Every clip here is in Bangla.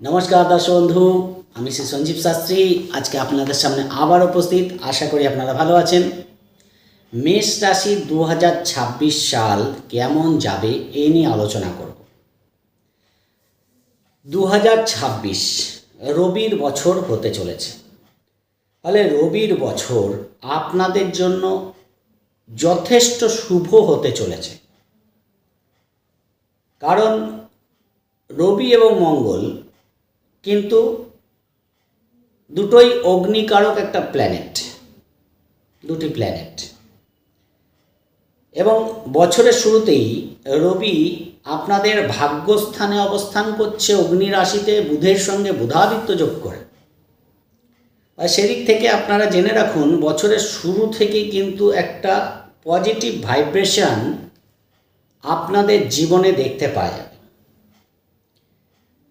নমস্কার দর্শক বন্ধু, আমি শ্রী সঞ্জীব শাস্ত্রী। আজকে আপনাদের সামনে আবার উপস্থিত। আশা করি আপনারা ভালো আছেন। মেষ রাশি দু হাজার ছাব্বিশ সাল কেমন যাবে এই নিয়ে আলোচনা করব। দু হাজার ছাব্বিশ রবির বছর হতে চলেছে। ফলে রবির বছর আপনাদের জন্য যথেষ্ট শুভ হতে চলেছে। কারণ রবি এবং মঙ্গল কিন্তু দুটোই অগ্নিকারক একটা প্ল্যানেট দুটি প্ল্যানেট এবং বছরের শুরুতেই রবি আপনাদের ভাগ্যস্থানে অবস্থান করছে অগ্নি রাশিতে, বুধের সঙ্গে বুধাদিত্য যোগ করে। সেদিক থেকে আপনারা জেনে রাখুন, বছরের শুরু থেকে কিন্তু একটা পজিটিভ ভাইব্রেশন আপনাদের জীবনে দেখতে যাবে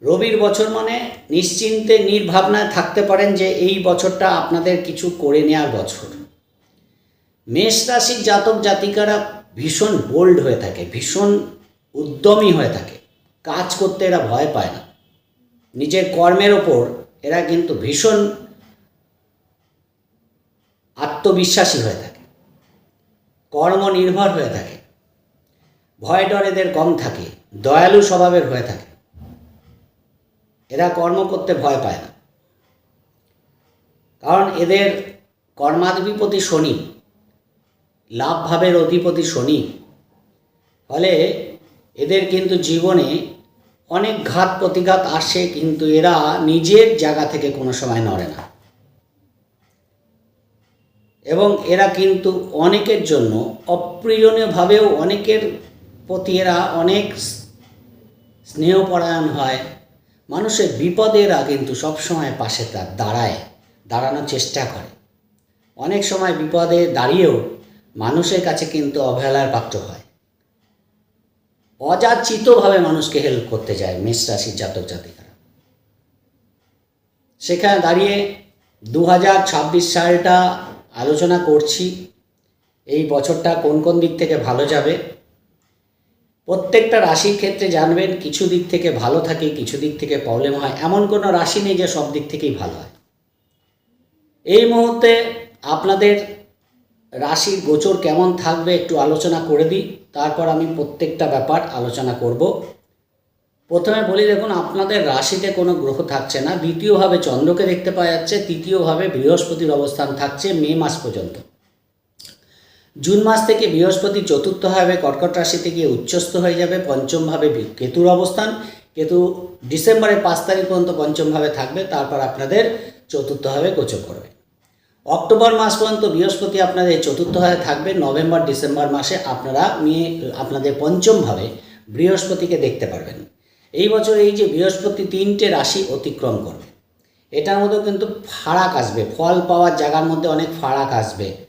রবির বছর মানে নিশ্চিন্তে, নির্ভাবনায় থাকতে পারেন যে এই বছরটা আপনাদের কিছু করে নেওয়ার বছর। মেষ রাশির জাতক জাতিকারা ভীষণ বোল্ড হয়ে থাকে, ভীষণ উদ্যমী হয়ে থাকে। কাজ করতে এরা ভয় পায় না। নিজের কর্মের ওপর এরা কিন্তু ভীষণ আত্মবিশ্বাসী হয়ে থাকে। কর্মনির্ভর হয়ে থাকে। ভয় ডর এদের কম থাকে। দয়ালু স্বভাবের হয়ে থাকে। এরা কর্ম করতে ভয় পায় না। কারণ এদের কর্মাধিপতি শনি লাভ ভাবের অধিপতি শনি। ফলে এদের কিন্তু জীবনে অনেক ঘাত প্রতিঘাত আসে, কিন্তু এরা নিজের জায়গা থেকে কোনো সময় নড়ে না। এবং এরা কিন্তু অনেকের জন্য অপ্রিয়নীয়ভাবেও অনেকের প্রতি এরা অনেক স্নেহপরায়ণ হয় মানুষের বিপদে এরা কিন্তু সবসময় পাশে তার দাঁড়ায়, দাঁড়ানোর চেষ্টা করে। অনেক সময় বিপদে দাঁড়িয়েও মানুষের কাছে কিন্তু অবহেলার পাত্র হয়। অযাচিতভাবে মানুষকে হেল্প করতে যায় মেষ রাশির জাতক জাতিকারা। সেখানে দাঁড়িয়ে দু হাজার ছাব্বিশ সালটা আলোচনা করছি, এই বছরটা কোন কোন দিক থেকে ভালো যাবে প্রত্যেকটা রাশির ক্ষেত্রে জানবেন কিছু দিক থেকে ভালো থাকে, কিছু দিক থেকে প্রবলেম হয়। এমন কোনো রাশি নেই যে সব দিক থেকেই ভালো হয়। এই মুহূর্তে আপনাদের রাশির গোচর কেমন থাকবে একটু আলোচনা করে দিই। তারপর আমি প্রত্যেকটা ব্যাপার আলোচনা করব। প্রথমে বলি, দেখুন, আপনাদের রাশিতে কোনো গ্রহ থাকছে না। দ্বিতীয়ভাবে চন্দ্রকে দেখতে পাওয়া যাচ্ছে। তৃতীয়ভাবে বৃহস্পতির অবস্থান থাকছে মে মাস পর্যন্ত। জুন মাস থেকে বৃহস্পতি চতুর্থ চতুর্থভাবে কর্কট রাশিতে গিয়ে উচ্চস্থ হয়ে যাবে পঞ্চমভাবে কেতুর অবস্থান। কেতু ডিসেম্বরের পাঁচ তারিখ পর্যন্ত পঞ্চমভাবে থাকবে, তারপর আপনাদের চতুর্থভাবে গোচর করবে। অক্টোবর মাস পর্যন্ত বৃহস্পতি আপনাদের চতুর্থভাবে থাকবে, নভেম্বর, ডিসেম্বর মাসে আপনারা নিয়ে, আপনাদের পঞ্চমভাবে বৃহস্পতিকে দেখতে পারবেন। এই বছর এই যে বৃহস্পতি তিনটে রাশি অতিক্রম করবে, এটার মধ্যেও কিন্তু ফারাক আসবে, ফল পাওয়ার জায়গার মধ্যে অনেক ফারাক আসবে।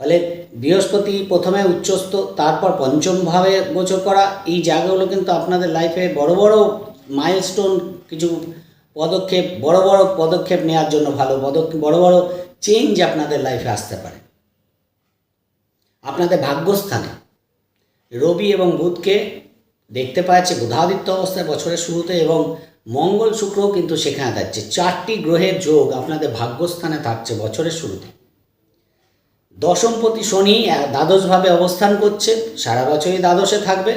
ফলে বৃহস্পতি প্রথমে উচ্চস্থ, তারপর পঞ্চমভাবে গোচর করা, এই জায়গাগুলো কিন্তু আপনাদের লাইফে বড় বড় মাইলস্টোন কিছু পদক্ষেপ, বড় বড় পদক্ষেপ নেওয়ার জন্য ভালো পদক্ষেপ বড় বড় চেঞ্জ আপনাদের লাইফে আসতে পারে। আপনাদের ভাগ্যস্থানে, রবি এবং বুধকে দেখতে পাচ্ছে বুধাদিত্য অবস্থায় বছরের শুরুতে এবং মঙ্গল শুক্র কিন্তু সেখানে থাকছে। চারটি গ্রহের যোগ আপনাদের ভাগ্যস্থানে থাকছে বছরের শুরুতে। দশমপতি শনি দ্বাদশভাবে অবস্থান করছে, সারা বছরই দ্বাদশে থাকবে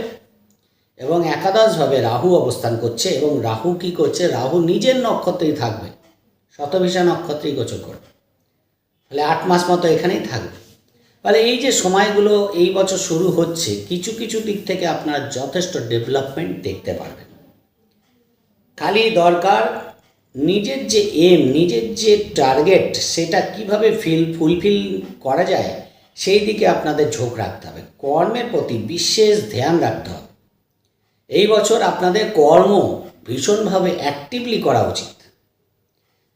এবং একাদশভাবে রাহু অবস্থান করছে এবং রাহু কি করছে? রাহু নিজের নক্ষত্রেই থাকবে শতভিষা নক্ষত্রেই গোচর করবে। তাহলে আট মাস মতো এখানেই থাকবে। তাহলে এই যে সময়গুলো এই বছর শুরু হচ্ছে, কিছু কিছু দিক থেকে আপনারা যথেষ্ট ডেভেলপমেন্ট দেখতে পারবেন। খালি দরকার নিজের যে এম নিজের যে টার্গেট সেটা কীভাবে ফিল ফুলফিল করা যায়, সেই দিকে আপনাদের ঝোঁক রাখতে হবে। কর্মের প্রতি বিশেষ ধ্যান রাখতে হবে। এই বছর আপনাদের কর্ম ভীষণভাবে অ্যাক্টিভলি করা উচিত।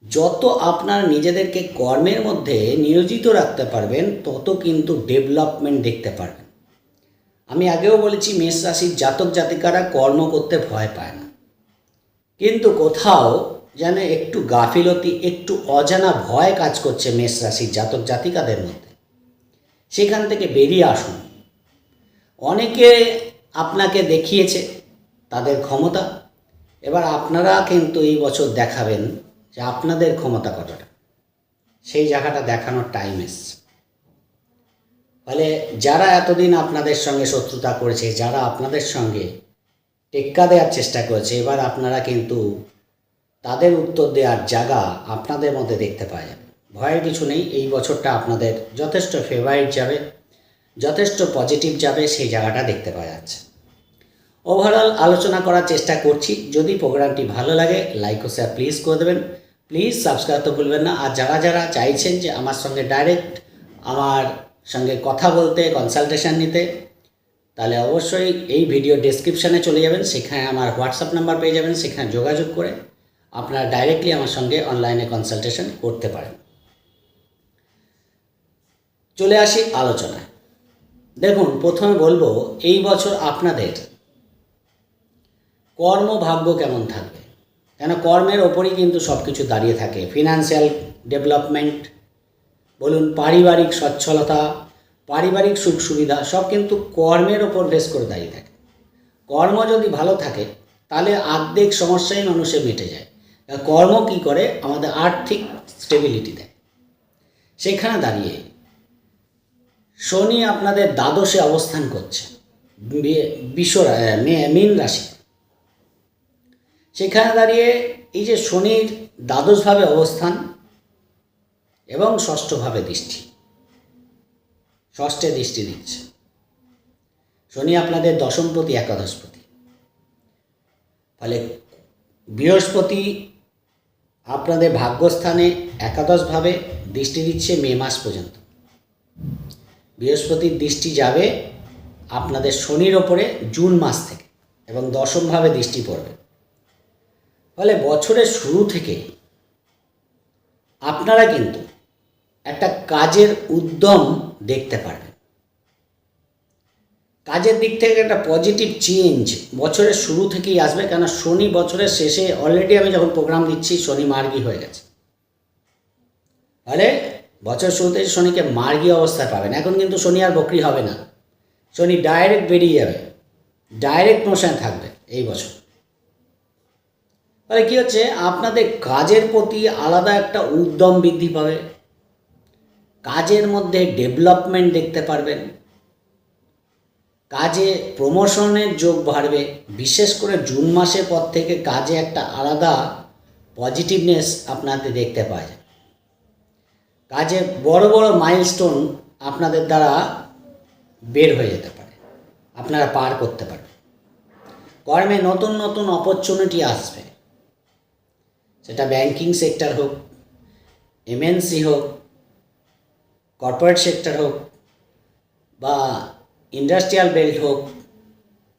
যত আপনার নিজেদেরকে কর্মের মধ্যে নিয়োজিত রাখতে পারবেন, তত কিন্তু ডেভেলপমেন্ট দেখতে পারবেন। আমি আগেও বলেছি, মেষ রাশির জাতক জাতিকারা কর্ম করতে ভয় পায় না। কিন্তু কোথাও যেন একটু গাফিলতি, একটু অজানা ভয় কাজ করছে মেষ রাশির জাতক জাতিকাদের মধ্যে। সেখান থেকে বেরিয়ে আসুন। অনেকে আপনাকে দেখিয়েছে তাদের ক্ষমতা। এবার আপনারা কিন্তু এই বছর দেখাবেন যে আপনাদের ক্ষমতা কতটা। সেই জায়গাটা দেখানোর টাইম এসছে। ফলে যারা এতদিন আপনাদের সঙ্গে শত্রুতা করেছে, যারা আপনাদের সঙ্গে টেক্কা দেওয়ার চেষ্টা করেছে, এবার আপনারা কিন্তু তাদের উত্তর দেওয়ার জায়গা আপনাদের মধ্যে দেখতে পাওয়া যাবে। ভয়ের কিছু নেই, এই বছরটা আপনাদের যথেষ্ট ফেভারিট যাবে, যথেষ্ট পজিটিভ যাবে, সেই জায়গাটা দেখতে পাওয়া যাচ্ছে। ওভারঅল আলোচনা করার চেষ্টা করছি। যদি প্রোগ্রামটি ভালো লাগে লাইক ও শেয়ার প্লিজ করে দেবেন। প্লিজ সাবস্ক্রাইব তো ভুলবেন না। আর যারা যারা চাইছেন যে আমার সঙ্গে ডাইরেক্ট আমার সঙ্গে কথা বলতে কনসালটেশন নিতে, তাহলে অবশ্যই এই ভিডিও ডেসক্রিপশানে চলে যাবেন। সেখানে আমার হোয়াটসঅ্যাপ নাম্বার পেয়ে যাবেন। সেখানে যোগাযোগ করে আপনারা ডাইরেক্টলি আমার সঙ্গে অনলাইনে কনসালটেশন করতে পারেন। চলে আসি আলোচনায়। দেখুন, প্রথমে বলব, এই বছর আপনাদের কর্মভাগ্য কেমন থাকবে? কেন কর্মের ওপরই কিন্তু সব কিছু দাঁড়িয়ে থাকে। ফিনান্সিয়াল ডেভেলপমেন্ট বলুন, পারিবারিক সচ্ছলতা, পারিবারিক সুখ সুবিধা, সব কিন্তু কর্মের ওপর বেশ করে দাঁড়িয়ে থাকে। কর্ম যদি ভালো থাকে, তাহলে আর্ধেক সমস্যাই মানুষের মিটে যায়। কর্ম কি করে? আমাদের আর্থিক স্টেবিলিটি দেয়। সেখানে দাঁড়িয়ে শনি আপনাদের দ্বাদশে অবস্থান করছে। বিশ্ব মীন রাশি। সেখানে দাঁড়িয়ে এই যে শনির দ্বাদশভাবে অবস্থান এবং ষষ্ঠভাবে দৃষ্টি। ষষ্ঠে দৃষ্টি দিচ্ছে। শনি আপনাদের দশমপতি, একাদশপতি। ফলে বৃহস্পতি আপনাদের ভাগ্যস্থানে একাদশভাবে দৃষ্টি দিচ্ছে মে মাস পর্যন্ত। বৃহস্পতির দৃষ্টি যাবে আপনাদের শনির ওপরে জুন মাস থেকে এবং দশমভাবে দৃষ্টি পড়বে। ফলে বছরের শুরু থেকে আপনারা কিন্তু একটা কাজের উদ্যম দেখতে পারবেন। কাজের দিক থেকে একটা পজিটিভ চেঞ্জ বছরের শুরু থেকেই আসবে কেন শনি বছরের শেষে অলরেডি আমি যখন প্রোগ্রাম দিচ্ছি শনি মার্গি হয়ে গেছে। ফলে বছর শুরুতে শনিকে মার্গি অবস্থায় পাবেন। এখন কিন্তু শনি আর বকরি হবে না। শনি ডাইরেক্ট বেরিয়ে যাবে। ডাইরেক্ট মোশন থাকবে এই বছর। ফলে কী হচ্ছে? আপনাদের কাজের প্রতি আলাদা একটা উদ্যম বৃদ্ধি পাবে। কাজের মধ্যে ডেভেলপমেন্ট দেখতে পারবেন। কাজে প্রমোশনের যোগ বাড়বে। বিশেষ করে জুন মাসের পর থেকে কাজে একটা আলাদা পজিটিভনেস আপনাদের দেখতে পাওয়া যায় কাজে বড় বড় মাইলস্টোন আপনাদের দ্বারা বের হয়ে যেতে পারে। আপনারা পার করতে পারবেন। কর্মে নতুন নতুন অপরচুনিটি আসবে। সেটা ব্যাংকিং সেক্টর হোক এমএনসি হোক কর্পোরেট সেক্টর হোক, বা ইন্ডাস্ট্রিয়াল বেল্ট হোক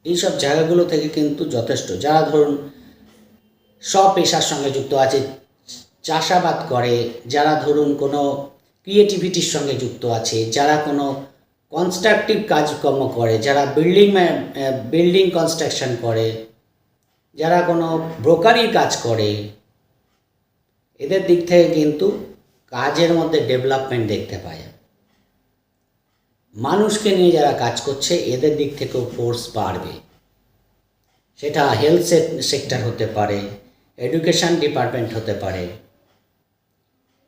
এইসব জায়গাগুলো থেকে কিন্তু যথেষ্ট। যারা ধরুন সব পেশার সঙ্গে যুক্ত আছে, চাষাবাদ করে, যারা ধরুন কোনো ক্রিয়েটিভিটির সঙ্গে যুক্ত আছে, যারা কোনো কনস্ট্রাকটিভ কাজকর্ম করে, যারা বিল্ডিং বিল্ডিং কনস্ট্রাকশন করে, যারা কোনো ব্রোকারি কাজ করে, এদের দিক থেকে কিন্তু কাজের মধ্যে ডেভেলপমেন্ট দেখতে যায় মানুষকে নিয়ে যারা কাজ করছে, এদের দিক থেকেও ফোর্স বাড়বে। সেটা হেলথ সেক্টর হতে পারে এডুকেশন ডিপার্টমেন্ট হতে পারে।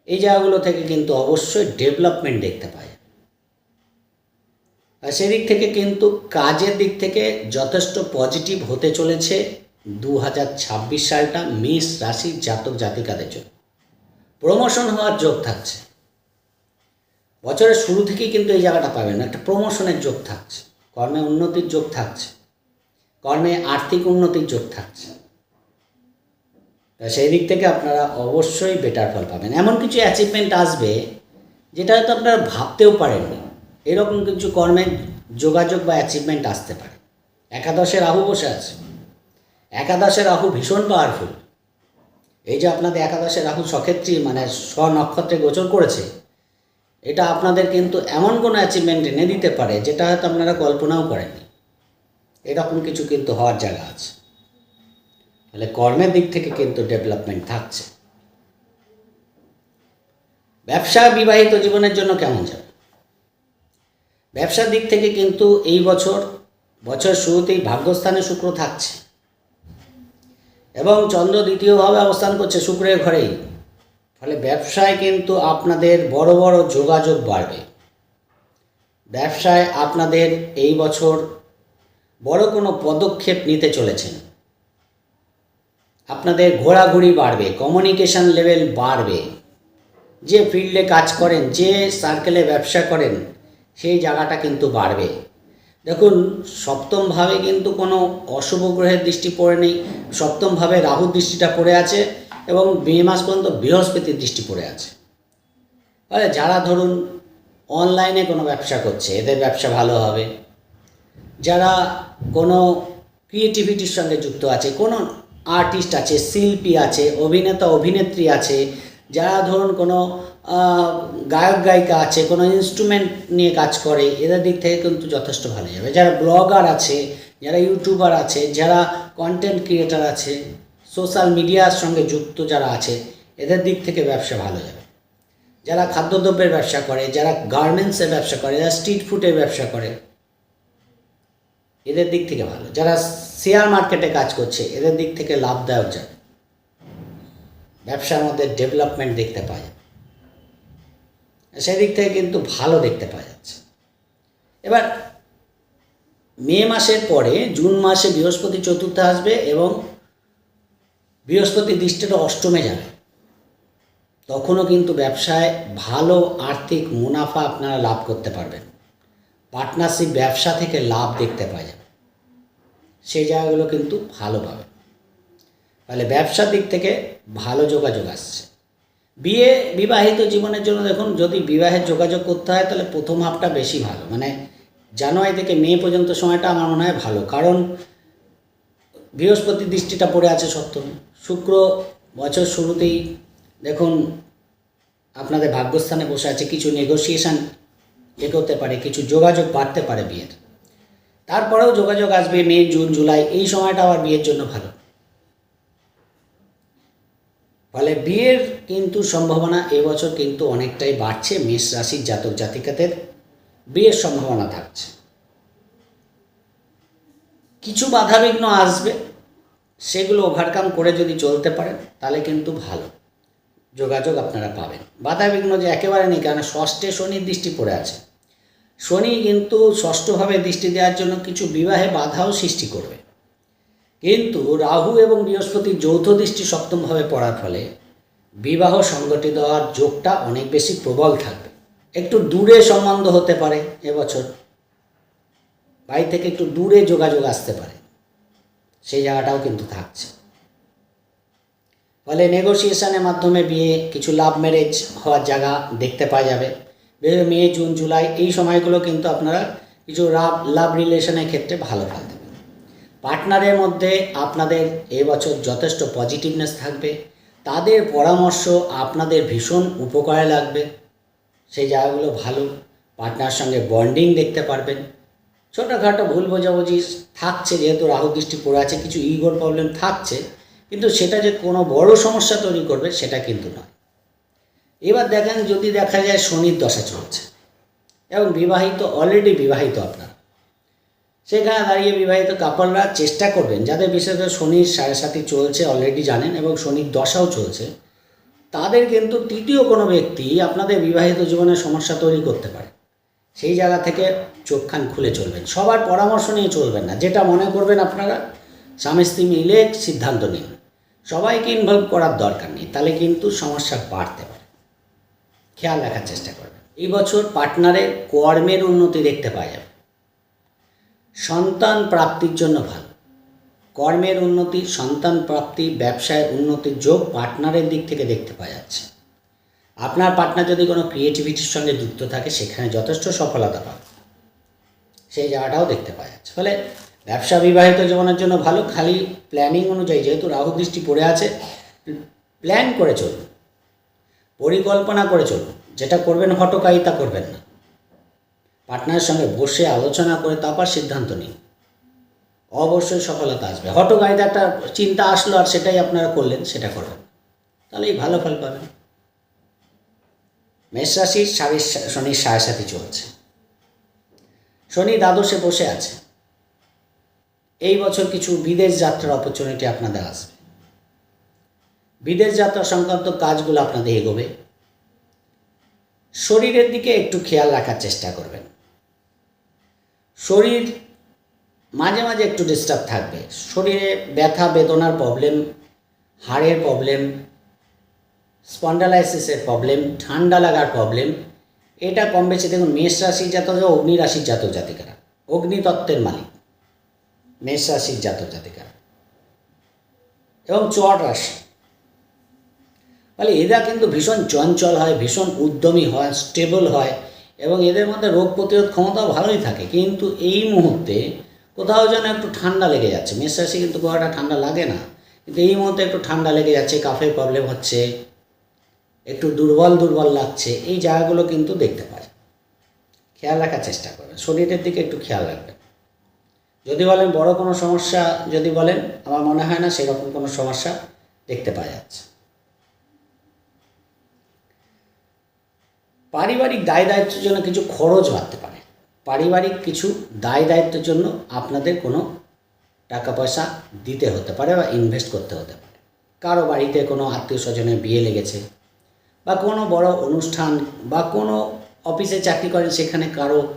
এই জায়গাগুলো থেকে কিন্তু অবশ্যই ডেভেলপমেন্ট দেখতে পায়। আর সেদিক থেকে কিন্তু কাজের দিক থেকে যথেষ্ট পজিটিভ হতে চলেছে দু হাজার ছাব্বিশ সালটা মেষ রাশির জাতক জাতিকাদের জন্য। প্রমোশন হওয়ার যোগ থাকছে। বছরের শুরু থেকেই কিন্তু এই জায়গাটা পাবেন। একটা প্রমোশনের যোগ থাকছে। কর্মে উন্নতির যোগ থাকছে। কর্মে আর্থিক উন্নতির যোগ থাকছে। সেই দিক থেকে আপনারা অবশ্যই বেটার ফল পাবেন। এমন কিছু অ্যাচিভমেন্ট আসবে, যেটা হয়তো আপনারা ভাবতেও পারেননি। এরকম কিছু কর্মের যোগাযোগ বা অ্যাচিভমেন্ট আসতে পারে। একাদশে রাহু বসে আছে। একাদশে রাহু ভীষণ পাওয়ারফুল এই যে আপনাদের একাদশে রাহু সক্ষেত্রী মানে স্ব নক্ষত্রে গোচর করেছে এটা আপনাদের কিন্তু এমন কোনো অ্যাচিভমেন্ট এনে দিতে পারে, যেটা হয়তো আপনারা কল্পনাও করেননি। এরকম কিছু কিন্তু হওয়ার জায়গা আছে। তাহলে কর্মের দিক থেকে কিন্তু ডেভেলপমেন্ট থাকছে। ব্যবসা বিবাহিত জীবনের জন্য কেমন যাবে? ব্যবসার দিক থেকে কিন্তু এই বছর বছর শুরুতেই ভাগ্যস্থানে শুক্র থাকছে। এবং চন্দ্র দ্বিতীয়ভাবে অবস্থান করছে শুক্রের ঘরেই। ফলে ব্যবসায় কিন্তু আপনাদের বড় বড় যোগাযোগ বাড়বে। ব্যবসায় আপনাদের এই বছর বড় কোনো পদক্ষেপ নিতে চলেছেন। আপনাদের ঘোরাঘুরি বাড়বে কমিউনিকেশন লেভেল বাড়বে। যে ফিল্ডে কাজ করেন, যে সার্কেলে ব্যবসা করেন, সেই জায়গাটা কিন্তু বাড়বে। দেখুন সপ্তমভাবে কিন্তু কোনো অশুভ গ্রহের দৃষ্টি পড়ে নেই সপ্তমভাবে রাহুর দৃষ্টিটা পড়ে আছে। এবং মে মাস পর্যন্ত বৃহস্পতির দৃষ্টি পড়ে আছে। ফলে যারা ধরুন অনলাইনে কোনো ব্যবসা করছে, এদের ব্যবসা ভালো হবে। যারা কোনো ক্রিয়েটিভিটির সঙ্গে যুক্ত আছে, কোনো আর্টিস্ট আছে, শিল্পী আছে, অভিনেতা, অভিনেত্রী আছে, যারা ধরুন কোনো গায়ক, গায়িকা আছে, কোনো ইনস্ট্রুমেন্ট নিয়ে কাজ করে, এদের দিক থেকে কিন্তু যথেষ্ট ভালো যাবে যারা ব্লগার আছে, যারা ইউটিউবার আছে, যারা কন্টেন্ট ক্রিয়েটার আছে সোশ্যাল মিডিয়ার সঙ্গে যুক্ত যারা আছে, এদের দিক থেকে ব্যবসা ভালো যাবে। যারা খাদ্যদ্রব্যের ব্যবসা করে, যারা গার্মেন্টসের ব্যবসা করে, যারা স্ট্রিট ফুডের ব্যবসা করে, এদের দিক থেকে ভালো। যারা শেয়ার মার্কেটে কাজ করছে, এদের দিক থেকে লাভদায়ক যাবে। ব্যবসার মধ্যে ডেভেলপমেন্ট দেখতে পাওয়া যাবে। সেদিক থেকে কিন্তু ভালো দেখতে পাওয়া যাচ্ছে। এবার, মে মাসের পরে, জুন মাসে বৃহস্পতি চতুর্থে আসবে এবং বৃহস্পতি দৃষ্টিটা অষ্টমে যাবে। তখনও কিন্তু ব্যবসায় ভালো আর্থিক মুনাফা আপনারা লাভ করতে পারবেন। পার্টনারশিপ ব্যবসা থেকে লাভ দেখতে পাওয়া যাবে। সেই জায়গাগুলো কিন্তু ভালো পাবে। তাহলে ব্যবসার দিক থেকে ভালো যোগাযোগ আসছে। বিয়ে বিবাহিত জীবনের জন্য দেখুন, যদি বিবাহের যোগাযোগ করতে হয়, তাহলে প্রথম হাফটা বেশি ভালো। মানে জানুয়ারি থেকে মে পর্যন্ত সময়টা আমার মনে হয় ভালো। কারণ বৃহস্পতি দৃষ্টিটা পড়ে আছে সপ্তমে। শুক্র বছর শুরুতেই দেখুন আপনাদের ভাগ্যস্থানে বসে আছে, কিছু নেগোসিয়েশন এগোতে পারে, কিছু যোগাযোগ বাড়তে পারে বিয়ের। তারপরেও যোগাযোগ আসবে মে, জুন, জুলাই, এই সময়টা আবার বিয়ের জন্য ভালো। ফলে বিয়ের কিন্তু সম্ভাবনা এবছর কিন্তু অনেকটাই বাড়ছে, মেষ রাশির জাতক জাতিকাদের বিয়ের সম্ভাবনা থাকছে। কিছু বাধাবিঘ্ন আসবে সেগুলো ওভারকাম করে যদি চলতে পারেন তাহলে কিন্তু ভালো। যোগাযোগ আপনারা পাবেন। বাধাবিঘ্ন যে একেবারে নেই কারণ ষষ্ঠে শনির দৃষ্টি পড়ে আছে। শনি কিন্তু ষষ্ঠভাবে দৃষ্টি দেওয়ার জন্য কিছু বিবাহে বাধাও সৃষ্টি করবে। কিন্তু রাহু এবং বৃহস্পতি যৌথ দৃষ্টি সপ্তমভাবে পড়ার ফলে বিবাহ সংগঠিত হওয়ার যোগটা অনেক বেশি প্রবল থাকবে। একটু দূরে সম্বন্ধ হতে পারে এবছর। বাড়ি থেকে একটু দূরে যোগাযোগ আসতে পারে। সেই জায়গাটাও কিন্তু থাকছে। ফলে নেগোসিয়েশনের মাধ্যমে বিয়ে, কিছু লাভ ম্যারেজ হওয়ার জায়গা দেখতে পাওয়া যাবে। মে, জুন, জুলাই এই সময়গুলো কিন্তু আপনারা কিছু লাভ লাভ রিলেশনের ক্ষেত্রে ভালো ফল দেবে পার্টনারের মধ্যে আপনাদের এবছর যথেষ্ট পজিটিভনেস থাকবে। তাদের পরামর্শ আপনাদের ভীষণ উপকারে লাগবে। সেই জায়গাগুলো ভালো। পার্টনার সঙ্গে বন্ডিং দেখতে পারবেন। ছোটোখাটো ভুল বোঝাবুঝি থাকছে যেহেতু রাহু দৃষ্টি পড়ে আছে, কিছু ইগোর প্রবলেম থাকছে, কিন্তু সেটা যে কোনো বড় সমস্যা তৈরি করবে সেটা কিন্তু নয়। এবার দেখেন যদি দেখা যায় শনির দশা চলছে, এবং বিবাহিত অলরেডি বিবাহিত আপনার, সেখানে দাঁড়িয়ে বিবাহিত কাপড়রা চেষ্টা করবেন, যাদের বিশেষ করে শনির সাড়ে সাথে চলছে অলরেডি জানেন, এবং শনির দশাও চলছে, তাদের কিন্তু তৃতীয় কোনো ব্যক্তি আপনাদের বিবাহিত জীবনে সমস্যা তৈরি করতে পারে। সেই জায়গা থেকে চোখ কান খুলে চলবেন। সবার পরামর্শ নিয়ে চলবেন না। যেটা মনে করবেন আপনারা, স্বামী স্ত্রী মিলে সিদ্ধান্ত নিন। সবাইকে ইনভলভ করার দরকার নেই, তাহলে কিন্তু সমস্যা বাড়তে পারে। খেয়াল রাখার চেষ্টা করবেন। এই বছর পার্টনারের কর্মের উন্নতি দেখতে পাওয়া যাবে। সন্তান প্রাপ্তির জন্য ভালো। কর্মের উন্নতি, সন্তান প্রাপ্তি, ব্যবসায় উন্নতির যোগ পার্টনারের দিক থেকে দেখতে পাওয়া যাচ্ছে। আপনার পার্টনার যদি কোনো ক্রিয়েটিভিটির সঙ্গে যুক্ত থাকে, সেখানে যথেষ্ট সফলতা পাবে। সেই জায়গাটাও দেখতে পাওয়া যাচ্ছে। ফলে ব্যবসা বিবাহিত জীবনের জন্য ভালো, খালি প্ল্যানিং অনুযায়ী, যেহেতু রাহু দৃষ্টি পড়ে আছে প্ল্যান করে চলুন। পরিকল্পনা করে চলুন। যেটা করবেন হটকারিতা করবেন না। পার্টনারের সঙ্গে বসে আলোচনা করে তারপর সিদ্ধান্ত নিন। অবশ্যই সফলতা আসবে। হটকারিতা একটা চিন্তা আসলো আর সেটাই আপনারা করলেন, সেটা করবেন। তাহলেই ভালো ফল পাবেন। মেষ রাশির সাড়ে শনির সাড়ে সাথে চলছে। শনি দ্বাদশে বসে আছে। এই বছর কিছু বিদেশ যাত্রার অপরচুনিটি আপনাদের আসবে। বিদেশ যাত্রা সংক্রান্ত কাজগুলো আপনাদের এগোবে। শরীরের দিকে একটু খেয়াল রাখার চেষ্টা করবেন। শরীর মাঝে মাঝে একটু ডিস্টার্ব থাকবে। শরীরে ব্যথা, বেদনার প্রবলেম হাড়ের প্রবলেম স্পন্ডালাইসিসের প্রবলেম ঠান্ডা লাগার প্রবলেম এটা কম বেশি দেখুন, মেষ রাশির জাতক অগ্নি রাশির জাতক জাতিকারা। অগ্নিতত্ত্বের মালিক, মেষ রাশির জাতক জাতিকারা। এবং চট রাশি। ফলে এরা কিন্তু ভীষণ চঞ্চল হয়, ভীষণ উদ্যমী হয় স্টেবল হয়, এবং এদের মধ্যে রোগ প্রতিরোধ ক্ষমতাও ভালোই থাকে। কিন্তু এই মুহূর্তে কোথাও যেন একটু ঠান্ডা লেগে যাচ্ছে। মেষ রাশি কিন্তু একটা ঠান্ডা লাগে না। কিন্তু এই মুহূর্তে একটু ঠান্ডা লেগে যাচ্ছে, কাফের প্রবলেম হচ্ছে একটু দুর্বল দুর্বল লাগছে, এই জায়গাগুলো কিন্তু দেখতে পারে খেয়াল রাখার চেষ্টা করবেন শরীরের দিকে একটু খেয়াল রাখবেন। যদি বলেন বড় কোনো সমস্যা, যদি বলেন আমার মনে হয় না সেরকম কোনো সমস্যা দেখতে পাওয়া যাচ্ছে। পারিবারিক দায় দায়িত্বের জন্য কিছু খরচ বাড়তে পারে। পারিবারিক কিছু দায় দায়িত্বের জন্য আপনাদের কোনো টাকা পয়সা দিতে হতে পারে বা ইনভেস্ট করতে হতে পারে। কারও বাড়িতে কোনো আত্মীয় স্বজনের বিয়ে লেগেছে বা কোনো বড় অনুষ্ঠান বা কোনো অফিসে চাকরি করেন সেখানে কারও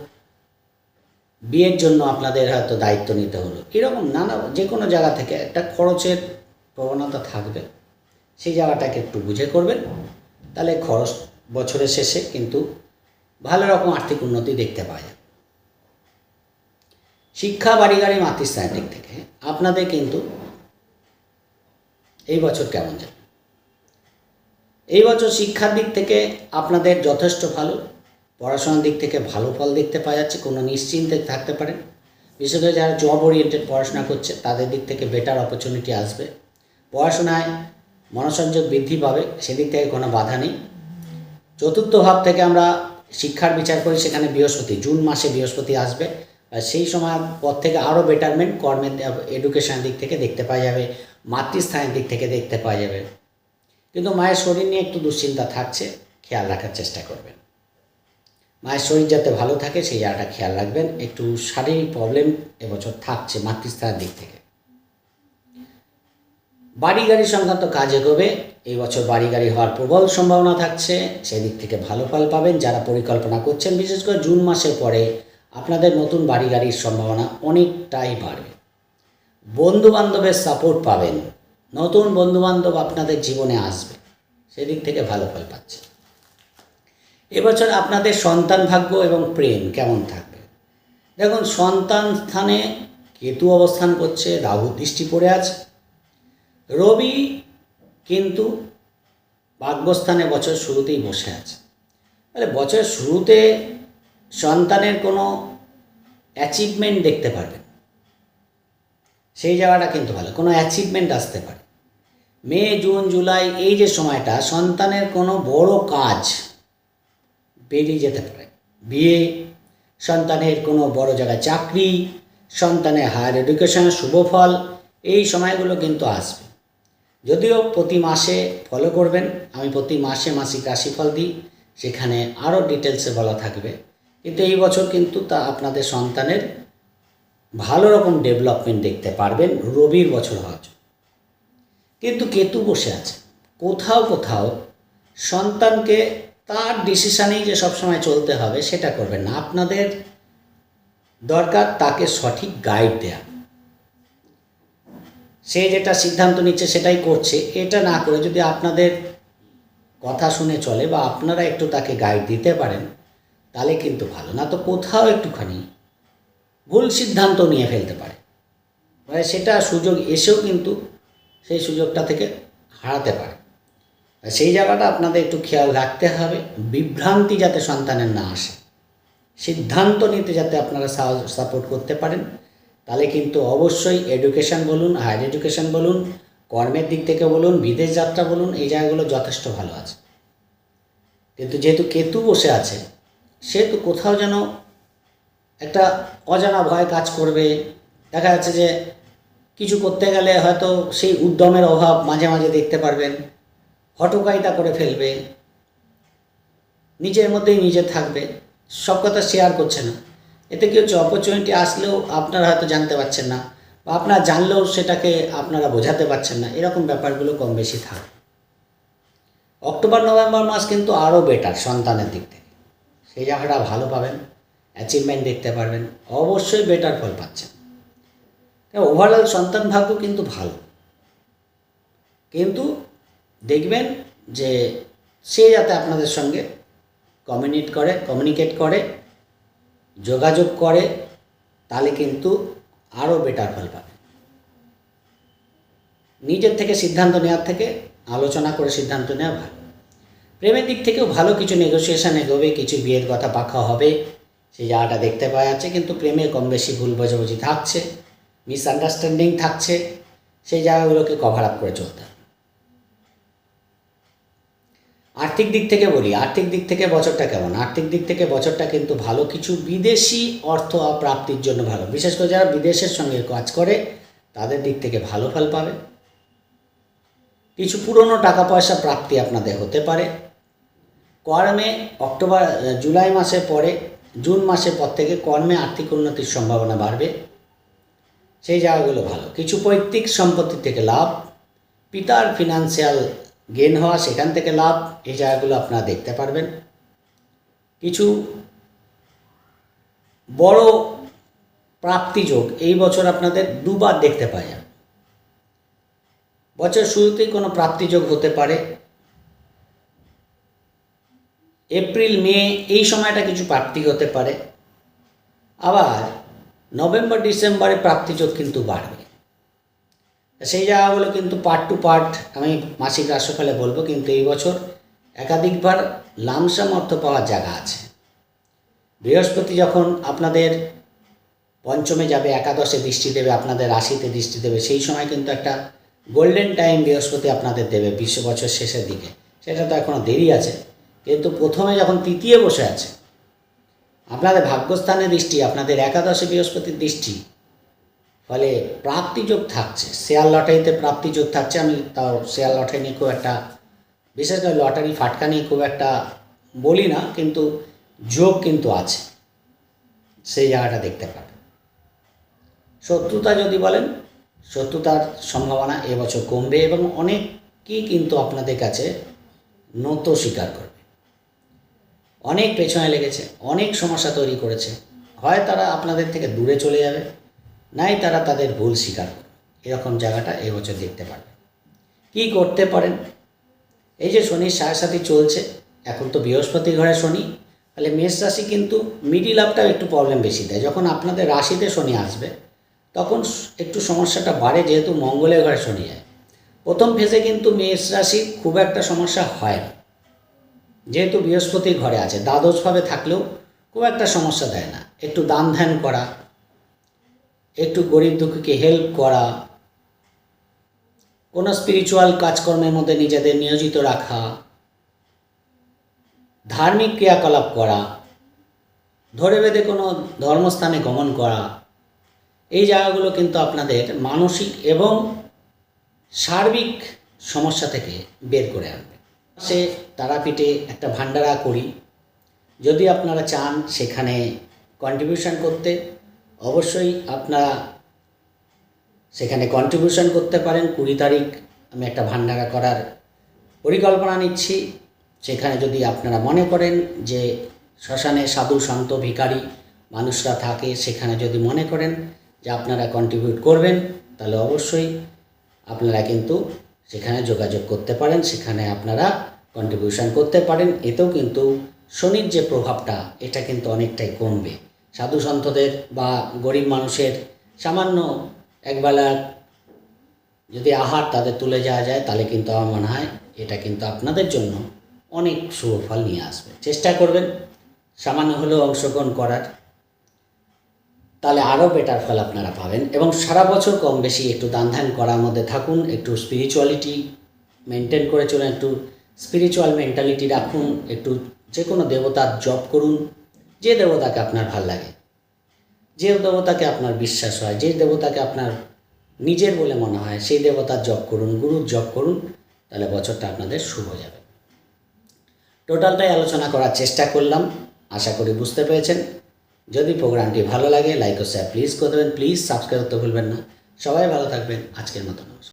বিয়ের জন্য আপনাদের হয়তো দায়িত্ব নিতে হলো। এরকম নানা যে কোনো জায়গা থেকে একটা খরচের প্রবণতা থাকবে। সেই জায়গাটাকে একটু বুঝে করবেন। তাহলে খরচ বছরের শেষে কিন্তু ভালো রকম আর্থিক উন্নতি দেখতে পাওয়া যায়। শিক্ষা বাড়ি গাড়ি মাতৃস্থানের দিক থেকে আপনাদের কিন্তু এই বছর কেমন যাবে? এই বছর শিক্ষার দিক থেকে আপনাদের যথেষ্ট ভালো। পড়াশোনার দিক থেকে ভালো ফল দেখতে পাওয়া যাচ্ছে, কোনো নিশ্চিন্তে থাকতে পারেন। বিশেষ করে যারা জব ওরিয়েন্টেড পড়াশোনা করছে, তাদের দিক থেকে বেটার অপরচুনিটি আসবে। পড়াশোনায় মনোসংযোগ বৃদ্ধি পাবে, সেদিক থেকে কোনো বাধা নেই। চতুর্থ ভাব থেকে আমরা শিক্ষার বিচার করি, সেখানে বৃহস্পতি, জুন মাসে বৃহস্পতি আসবে। সেই সময় পর থেকে আরও বেটারমেন্ট কর্মের এডুকেশনের দিক থেকে দেখতে পাওয়া যাবে, মাতৃস্থানের দিক থেকে দেখতে পাওয়া যাবে। কিন্তু মায়ের শরীর নিয়ে একটু দুশ্চিন্তা থাকছে, খেয়াল রাখার চেষ্টা করবেন। মায়ের শরীর যাতে ভালো থাকে, সেই জায়গাটা খেয়াল রাখবেন। একটু শারীরিক প্রবলেম এবছর থাকছে মাতৃস্থানের দিক থেকে। বাড়ি গাড়ি সংক্রান্ত কাজ এগোবে। এই বছর বাড়ি গাড়ি হওয়ার প্রবল সম্ভাবনা থাকছে। সেদিক থেকে ভালো ফল পাবেন যারা পরিকল্পনা করছেন। বিশেষ করে জুন মাসের পরে আপনাদের নতুন বাড়ি গাড়ির সম্ভাবনা অনেকটাই বাড়বে। বন্ধু বান্ধবের সাপোর্ট পাবেন। নতুন বন্ধুবান্ধব আপনাদের জীবনে আসবে। সেদিক থেকে ভালো ফল পাচ্ছে। এবছর আপনাদের সন্তান ভাগ্য এবং প্রেম কেমন থাকবে? দেখুন, সন্তান স্থানে কেতু অবস্থান করছে, রাহু দৃষ্টি পড়ে আছে। রবি কিন্তু ভাগ্যস্থানে বছর শুরুতেই বসে আছে। তাহলে বছরের শুরুতে সন্তানের কোনো অ্যাচিভমেন্ট দেখতে পারবেন। সেই জায়গাটা কিন্তু ভালো, কোনো অ্যাচিভমেন্ট আসতে পারে। মে, জুন, জুলাই, এই যে সময়টা, সন্তানের কোনো বড় কাজ বেরিয়ে যেতে পারে। বিয়ে, সন্তানের কোনো বড় জায়গায় চাকরি, সন্তানের হায়ার এডুকেশনের শুভ ফল, এই সময়গুলো কিন্তু আসবে। যদিও প্রতি মাসে ফলো করবেন, আমি প্রতি মাসে মাসিক রাশিফল দিই, সেখানে আরও ডিটেলসে বলা থাকবে। কিন্তু এই বছর কিন্তু তা আপনাদের সন্তানের ভালো রকম ডেভেলপমেন্ট দেখতে পারবেন, রবির বছর হওয়ার জন্য। কিন্তু কেতু বসে আছে। কোথাও কোথাও সন্তানকে তার ডিসিশানেই যে সবসময় চলতে হবে সেটা করবেন না। আপনাদের দরকার তাকে সঠিক গাইড দেয়া। সে যেটা সিদ্ধান্ত নিচ্ছে সেটাই করছে। এটা না করে যদি আপনাদের কথা শুনে চলে বা আপনারা একটু তাকে গাইড দিতে পারেন, তাহলে কিন্তু ভালো। না তো কোথাও একটুখানি ভুল সিদ্ধান্ত নিয়ে ফেলতে পারে। মানে সেটা সুযোগ এসেও কিন্তু সেই সুযোগটা থেকে হারাতে পারে। সেই জায়গাটা আপনাদের একটু খেয়াল রাখতে হবে। বিভ্রান্তি যাতে সন্তানের না আসে, সিদ্ধান্ত নিতে যাতে আপনারা সাপোর্ট করতে পারেন, তাহলে কিন্তু অবশ্যই এডুকেশন বলুন হায়ার এডুকেশন বলুন, কর্মের দিক থেকে বলুন, বিদেশ যাত্রা বলুন, এই জায়গাগুলো যথেষ্ট ভালো আছে। কিন্তু যেহেতু কেতু বসে আছে, সেহেতু কোথাও যেন একটা অজানা ভয় কাজ করবে। দেখা যাচ্ছে যে কিছু করতে গেলে হয়তো সেই উদ্যমের অভাব মাঝে মাঝে দেখতে পারবেন হটকারিতা করে ফেলবে, নিজের মধ্যেই নিজে থাকবে, সব কথা শেয়ার করছে না। এতে কি হচ্ছে অপরচুনিটি আসলেও আপনারা হয়তো জানতে পারছেন না বা আপনারা জানলেও সেটাকে আপনারা বোঝাতে পারছেন না। এরকম ব্যাপারগুলো কম বেশি থাকে। অক্টোবর, নভেম্বর মাস কিন্তু আরও বেটার সন্তানের দিক থেকে। সেই জায়গাটা ভালো পাবেন অ্যাচিভমেন্ট দেখতে পারবেন, অবশ্যই বেটার ফল পাচ্ছেন। ওভারঅল সন্তান ভাগ্য কিন্তু ভালো। কিন্তু দেখবেন যে সে যাতে আপনাদের সঙ্গে কমিউনিট করে কমিউনিকেট করে, যোগাযোগ করে, তাহলে কিন্তু আরও বেটার ফল পাবে। নিজের থেকে সিদ্ধান্ত নেওয়ার থেকে আলোচনা করে সিদ্ধান্ত নেওয়া ভালো। প্রেমের দিক থেকেও ভালো কিছু নেগোসিয়েশন এগোবে, কিছু বিয়ের কথা পাকা হবে, সেই জায়গাটা দেখতে পাওয়া যাচ্ছে, কিন্তু প্রেমে কম বেশি ভুল বোঝাবুঝি থাকছে। মিসআন্ডারস্ট্যান্ডিং থাকছে, সেই জায়গাগুলোকে কভার আপ করে চলতে হবে। আর্থিক দিক থেকে বলি, আর্থিক দিক থেকে বছরটা কেমন? আর্থিক দিক থেকে বছরটা কিন্তু ভালো কিছু বিদেশি অর্থ প্রাপ্তির জন্য ভালো। বিশেষ করে যারা বিদেশের সঙ্গে কাজ করে, তাদের দিক থেকে ভালো ফল পাবে। কিছু পুরনো টাকা পয়সা প্রাপ্তি আপনাদের হতে পারে। কর্মে অক্টোবর, জুলাই মাসের পরে, জুন মাসের পর থেকে কর্মে আর্থিক উন্নতির সম্ভাবনা বাড়বে। সেই জায়গাগুলো ভালো। কিছু পৈতৃক সম্পত্তি থেকে লাভ, পিতার ফিনান্সিয়াল গেন হওয়া সেখান থেকে লাভ, এই জায়গাগুলো আপনারা দেখতে পারবেন। কিছু বড় প্রাপ্তিযোগ এই বছর আপনাদের দুবার দেখতে পাওয়া বছর শুরুতেই কোনো প্রাপ্তিযোগ হতে পারে। এপ্রিল, মে, এই সময়টা কিছু প্রাপ্তি হতে পারে। আবার নভেম্বর ডিসেম্বরে প্রাপ্তিযোগ কিন্তু বাড়বে। সেই জায়গাগুলো কিন্তু পার্ট টু পার্ট আমি মাসিক রাষ্ট্রফলে বলব, কিন্তু এই বছর একাধিকবার লামসাম অর্থ পাওয়ার জায়গা আছে। বৃহস্পতি যখন আপনাদের পঞ্চমে যাবে, একাদশে দৃষ্টি দেবে, আপনাদের রাশিতে দৃষ্টি দেবে, সেই সময় কিন্তু একটা গোল্ডেন টাইম বৃহস্পতি আপনাদের দেবে বিশ্ব বছর শেষের দিকে। সেটা তো এখনও দেরি আছে। কিন্তু প্রথমে যখন তৃতীয় বসে আছে আপনাদের ভাগ্যস্থানের দৃষ্টি, আপনাদের একাদশে বৃহস্পতির দৃষ্টি। ফলে প্রাপ্তিযোগ থাকছে। শেয়ার লটারিতে প্রাপ্তিযোগ থাকছে। আমি তাও শেয়ার লটারি নিয়ে খুব একটা, বিশেষ করে লটারি ফাটকা নিয়ে খুব একটা বলি না, কিন্তু যোগ কিন্তু আছে। সেই জায়গাটা দেখতে পাবেন শত্রুতা যদি বলেন, শত্রুতার সম্ভাবনা এবছর কমবে এবং অনেকই কিন্তু আপনাদের কাছে নত স্বীকার করবে। অনেক পেছনে লেগেছে, অনেক সমস্যা তৈরি করেছে। হয় তারা আপনাদের থেকে দূরে চলে যাবে, নাই তারা তাদের ভুল স্বীকার এরকম জায়গাটা এবছর দেখতে পারবে। কী করতে পারেন? এই যে শনির সাথে চলছে, এখন তো বৃহস্পতি ঘরে শনি, তাহলে মেষ রাশি কিন্তু মিডিল আপটাও একটু প্রবলেম বেশি দেয়। যখন আপনাদের রাশিতে শনি আসবে, তখন একটু সমস্যাটা বাড়ে, যেহেতু মঙ্গলের ঘরে শনি যায় প্রথম ফেজে কিন্তু মেষ রাশি খুব একটা সমস্যা হয় না। যেহেতু বৃহস্পতির ঘরে আছে, দ্বাদশভাবে থাকলেও খুব একটা সমস্যা দেয় না। একটু দান ধ্যান করা, একটু গরিব দুঃখীকে হেল্প করা, কোনো স্পিরিচুয়াল কাজকর্মের মধ্যে নিজেদের নিয়োজিত রাখা, ধার্মিক ক্রিয়াকলাপ করা, ধরে বেঁধে কোনো ধর্মস্থানে গমন করা, এই জায়গাগুলো কিন্তু আপনাদের মানসিক এবং সার্বিক সমস্যা থেকে বের করে আনবে। সে তারাপীঠে একটা ভান্ডারা করি। যদি আপনারা চান সেখানে কন্ট্রিবিউশন করতে, অবশ্যই আপনারা সেখানে কন্ট্রিবিউশন করতে পারেন। কুড়ি তারিখ আমি একটা ভান্ডারা করার পরিকল্পনা নিচ্ছি। সেখানে যদি আপনারা মনে করেন যে শ্মশানে সাধু সন্ত ভিখারি মানুষরা থাকে, সেখানে যদি মনে করেন যে আপনারা কন্ট্রিবিউট করবেন, তাহলে অবশ্যই আপনারা কিন্তু সেখানে যোগাযোগ করতে পারেন, সেখানে আপনারা কন্ট্রিবিউশন করতে পারেন। এতেও কিন্তু শনির যে প্রভাবটা, এটা কিন্তু অনেকটাই কমবে। সাধু সন্তদের বা গরিব মানুষের সামান্য একবেলা যদি আহার তাদের তুলে যাওয়া যায়, তাহলে কিন্তু আমার মনে হয় এটা কিন্তু আপনাদের জন্য অনেক শুভ ফল নিয়ে আসবে। চেষ্টা করবেন, সামান্য হলেও অংশগ্রহণ করার। তাহলে আরও বেটার ফল আপনারা পাবেন। এবং সারা বছর কম বেশি একটু দান ধ্যান করার মধ্যে থাকুন, একটু স্পিরিচুয়ালিটি মেনটেন করে চলুন, একটু স্পিরিচুয়াল মেন্টালিটি রাখুন, একটু যে কোনো দেবতার জপ করুন, যে দেবতাকে আপনার ভালো লাগে। যে দেবতাকে আপনার বিশ্বাস হয়, যে দেবতাকে আপনার নিজের বলে মনে হয়, সেই দেবতার জপ করুন গুরুর জপ করুন, তাহলে বছরটা আপনাদের শুভ যাবে। টোটালটাই আলোচনা করার চেষ্টা করলাম, আশা করি বুঝতে পেরেছেন। যদি প্রোগ্রামটি ভালো লাগে লাইক ও শেয়ার প্লিজ করে দেবেন। প্লিজ সাবস্ক্রাইব করতে ভুলবেন না। সবাই ভালো থাকবেন। আজকের মতো।